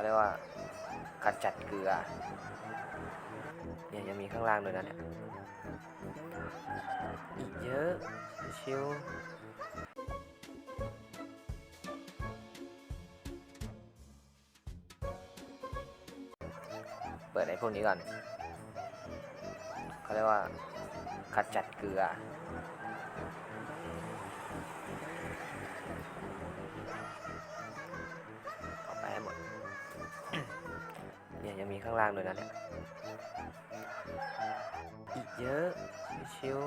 เขาเรียกว่ากัดจัดเกลือ เนี่ยยังมีข้างล่างด้วยนะเนี่ย อีกเยอะชิวเปิดไอ้พวกนี้ก่อนเขาเรียกว่ากัดจัดเกลือ ข้างล่างด้วยนะเนี่ย อีกเยอะชิว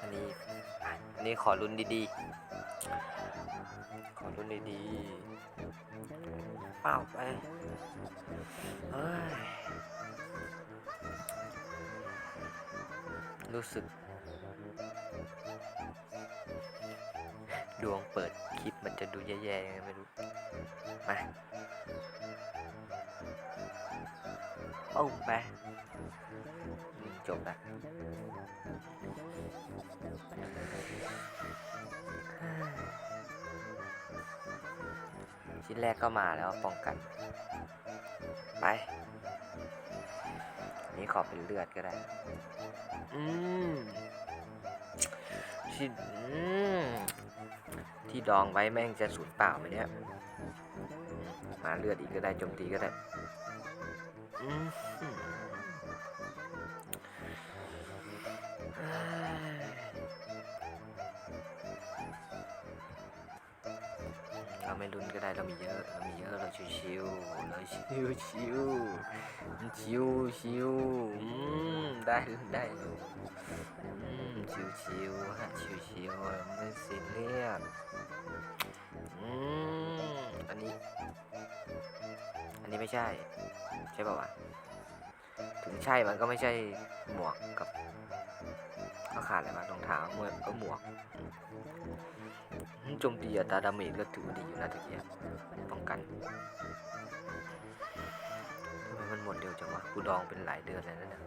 อันนี้อันนี้ขอรุ่นดีๆ ขอรุ่นดีๆ เป้าไปเฮ้ยรู้สึก ดวงเปิดคลิปมันจะดูแย่ๆยังไงไม่รู้ มา ปุ้งไปอืมจบละชิ้นแรกก็มาแล้วป้องกัน ไป นี้ขอเป็นเลือดก็ได้ อืมชิ้นที่ดองไว้แม่งจะสูญเปล่าไหมเนี่ย มาเลือดอีกก็ได้โจมตีก็ได้ เราไม่รุนก็ได้เรามีเยอะเรามีเยอะเราชิวๆเราชิวชิวๆชิวชิวๆอืมได้ได้อยู่อืมชิวชิวๆฮะชิวชิวๆไม่ซีเรียสอืมอันนี้ นนี้ไม่ใช่ ใช่ป่าวะถึงใช่มันก็ไม่ใช่หมวกกับก็ขาดอะไรมารองเท้าหมวกก็หมวกโจมตีอัตราดาเมจก็ถือว่าดีอยู่นะตะเกียบป้องกันทำไมมันหมดเร็วจังวะกูดองเป็นหลายเดือนแล้วนะเนี่ย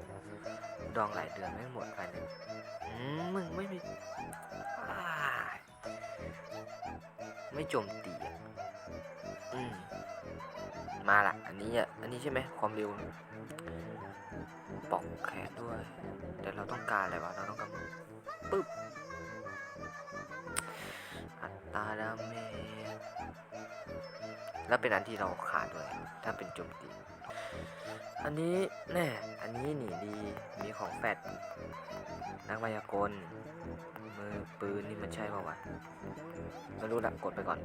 ดองหลายเดือนไม่หมดภายในมึงไม่มีไม่โจมตีอะอืม มาละอันนี้อะอันนี้ใช่ไหมความเร็วปอกแขนด้วยแต่เราต้องการอะไรวะเราต้องการปึ๊บอัตราดาเมจแล้วเป็นอันที่เราขาดด้วย ถ้าเป็นโจมตีอันนี้แน่อันนี้หนีดีมีของแฟดนักมายากล มือปืนนี่มันใช่ป่าวะไม่รู้ละกดไปก่อน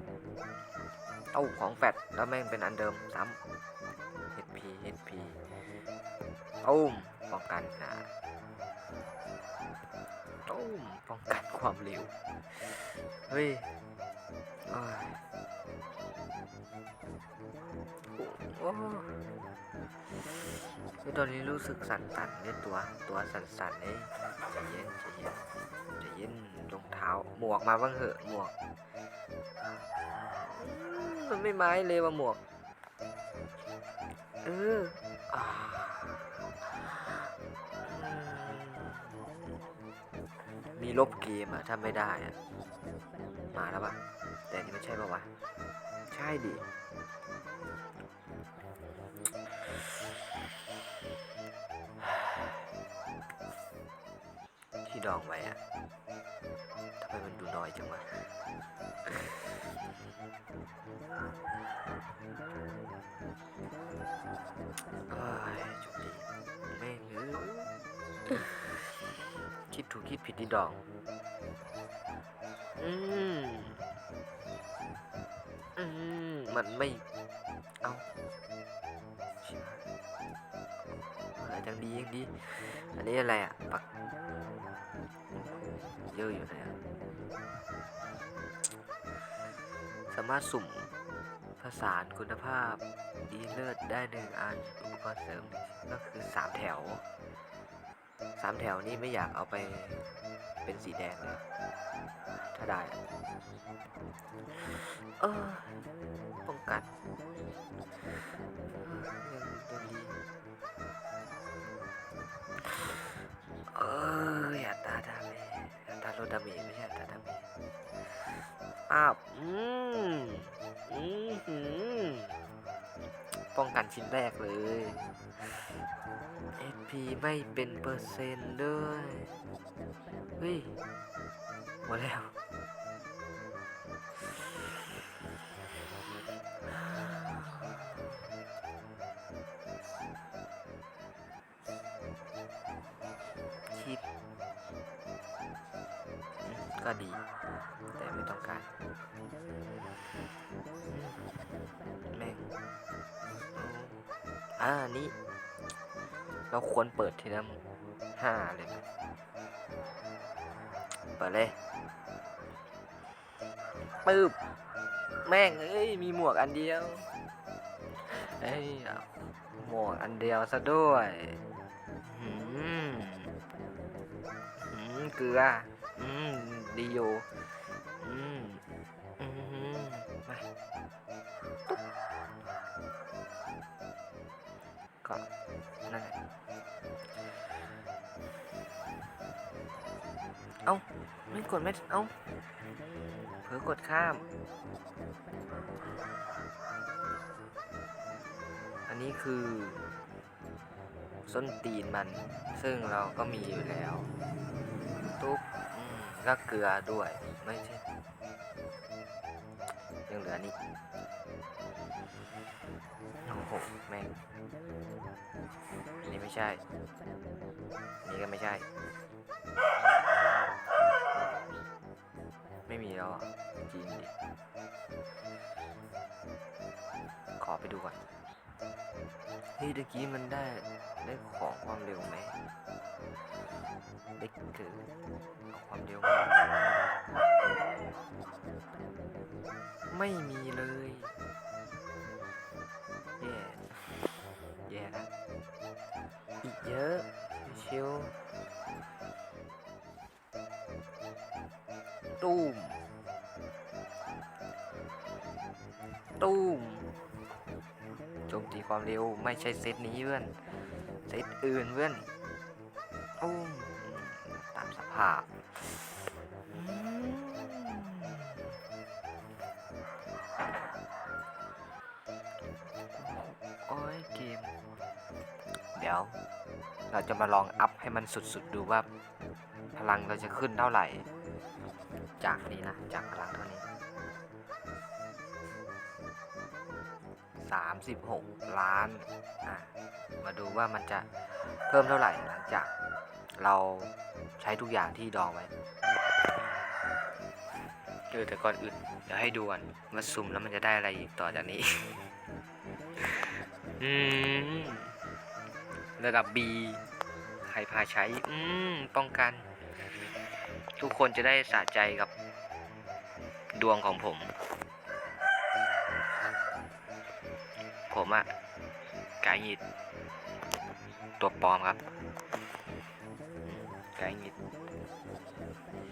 เอ้าของแฟดแล้วแม่งเป็นอันเดิมซ้ำ HP HP ตุ้มป้องกันนะตุ้มป้องกันความเร็ว เฮ้ยอ้ยโอ้โอ้ตอนนี้รู้สึกสั่นๆเนี่ยตัว ตัวสั่นๆเลยใจเย็นใจเย็น หมวกมาบ้างเหอะหมวก มันไม่ไม้เลยว่าหมวก เออมีลบเกมอะถ้าไม่ได้อะมาแล้วปะแต่นี่ไม่ใช่ปะวะ ใช่ดิที่ดองไว้อะ มันดูน้อยจังวะเอ้ยจุดดีแม่งเอ้ยคิดถูกคิดผิดที่ดอง อืม อืม มันไม่ ยังดียังดี อันนี้อะไรอะ ปักเยอะอยู่นะเนี่ยสามารถสุ่มผสานคุณภาพดีเลิศได้หนึ่งอันอุปกรณ์เสริมก็คือสามแถวสามแถวนี่ไม่อยากเอาไปเป็นสีแดงเลย ถ้าได้อะเออป้องกันาตาโรดาเมจไม่ใช่อัตราดาเมอืมอือหือป้องกันชิ้นแรกเลย SP ไม่เป็นเปอร์เซ็นต์ด้วย เฮ้ยหมดแล้ว ก็ดี แต่ไม่ต้องการแม่งอ่าอันนี้ เราควรเปิดทีละห้าเลยเปิดเลยปึ๊บแม่งเอ้ยมีหมวกอันเดียวเอ้ยหมวกอันเดียวซะด้วยหืมหืมเกลืออืม ดีอยู่อืมอืมมาตุ๊บก็นั่นแหละเอ้าไม่กดไม่เอ้าเผลอกดข้าม อันนี้คือส้นตีนมัน ซึ่งเราก็มีอยู่แล้ว ตุ๊บอืมแล้วเกลือด้วย ไม่ใช่ ยังเหลือนี่โอ้โหแม่งอันนี้ไม่ใช่ อันนี้ก็ไม่ใช่ ไม่มีแล้วอะจริงดิขอไปดูก่อน เฮ้ยตะกี้มันได้ได้ของความเร็วไหมได้เกิดเอความเร็วมไม่มีเลยแย่แย่นะอีกเยอะชิวตูมตูม โจมตีความเร็วไม่ใช่เซตนี้เพื่อน เซตอื่นเพื่อนตูมตามสภาพโอ้ยเกม เดี๋ยว เราจะมาลองอัพให้มันสุดๆดูว่า พลังเราจะขึ้นเท่าไหร่ จากนี้นะ จากพลังเท่า 36 ล้านมาดูว่ามันจะเพิ่มเท่าไหร่หลังจากเราใช้ทุกอย่างที่ดองไว้เออแต่ก่อนอื่นเดี๋ยวให้ดูก่อนว่าซุ่มแล้วมันจะได้อะไรอีกต่อจากนี้ อืมระดับ B ใครพาใช้ อืม ป้องกัน ทุกคนจะได้สะใจกับ ดวงของผม ผมอะไก่หงิด ตัวปลอมครับไก่หงิด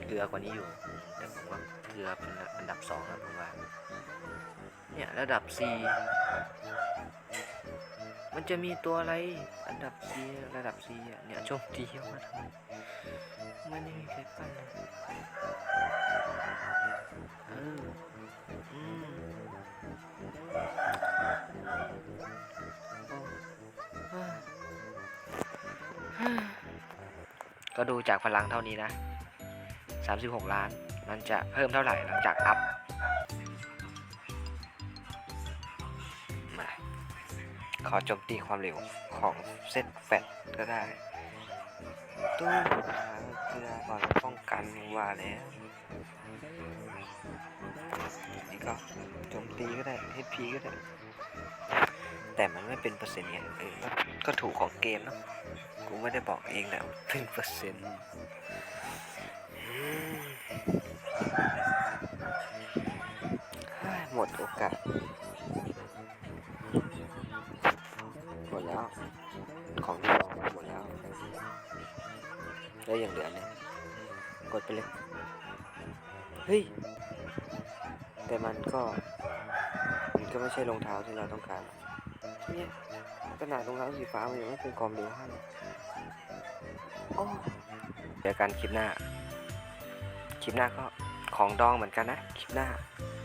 เกลือกว่านี้อยู่ แต่ผมว่าเกลือเป็นอันดับสองครับผมว่า เนี่ยระดับ C มันจะมีตัวอะไรอันดับ C ระดับ C อะเนี่ยโจมตีมาทำไมมันไม่มีใครปั้นเลยเออ ก็ดูจากพลังเท่านี้นะ 36 ล้าน มันจะเพิ่มเท่าไหร่หลังจากอัพมาขอโจมตีความเร็วของเซตแฟตก็ได้ตู้เกลือก่อนป้องกันว่าแล้วนี่ก็โจมตีก็ได้ HP ก็ได้ แต่มันไม่เป็นเปอร์เซ็นต์ไงเออก็ถูกของเกมเนาะ กูไม่ได้บอกเองนะว่าเป็นเปอร์เซ็นต์หมดโอกาส หมดแล้ว ของที่ลองหมดแล้ว แล้วยังเหลือเนี่ย กดไปเลย เฮ้ย แต่มันก็ มันก็ไม่ใช่รองเท้าที่เราต้องการเนี่ยขนาดรองเท้าสีฟ้ามันยังไม่เป็นความเร็วให้ เจอกันคลิปหน้า คลิปหน้าก็ของดองเหมือนกันนะ คลิปหน้า